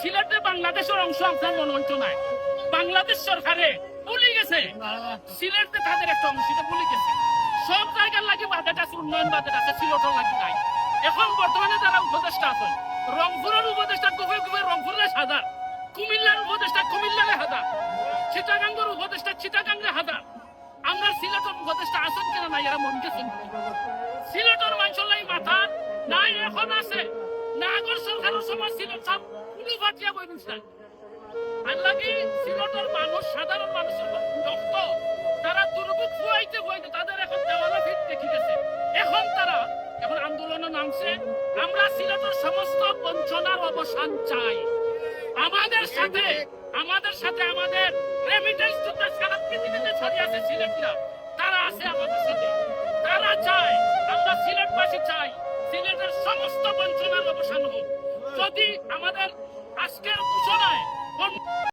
সিলেটে বাংলাদেশের অংশ আপনার মনে হইতো নাই। বাংলাদেশ সরকারে ভুলে গেছে। সিলেটে তাদের একটা অংশ এটা ভুলে গেছে। সব জায়গার লাগে বাজেট আছে উন্নয়ন বাজেট আছে সিলেটের লাগে নাই। এখন বর্তমানে যারা উপদেষ্টা আছেন রংপুরের উপদেষ্টা গুফে গুফে রংপুরের হাজার কুমিল্লার উপদেষ্টা কুমিল্লারে হাজার চিটাগাঙ্গের উপদেষ্টা চিটাগাঙ্গে হাজার। আমরা সিলেটের উপদেষ্টা আছেন কিনা নাই এরা মন গেছে সিলেটের মানুষের লাই মাথা নাই এখন আছে। না আগর সরকারের সময় সিলেট পুরো ফাটিয়া বই দিচ্ছে আর লাগি সিলেটের মানুষ, সাধারণ মানুষের রক্ত তারা দুর্ভোগ ফুয়াইতে ফুয়াইতে তাদের এখন দেওয়ালে ভিত দেখি এখন তারা এখন আন্দোলনে নামছে। আমরা সিলেটের সমস্ত বঞ্চনার অবসান চাই। আমাদের সাথে আমাদের সাথে আমাদের রেমিটেন্স যোদ্ধা সারা পৃথিবীতে ছড়িয়ে আছে সিলেটরা। তারা আছে আমাদের সাথে। তারা চায়, আমরা সিলেটবাসী চাই। সিলেটের সমস্ত বঞ্চনার অবসান হোক। যদি আমাদের আজকের ঘোষণায়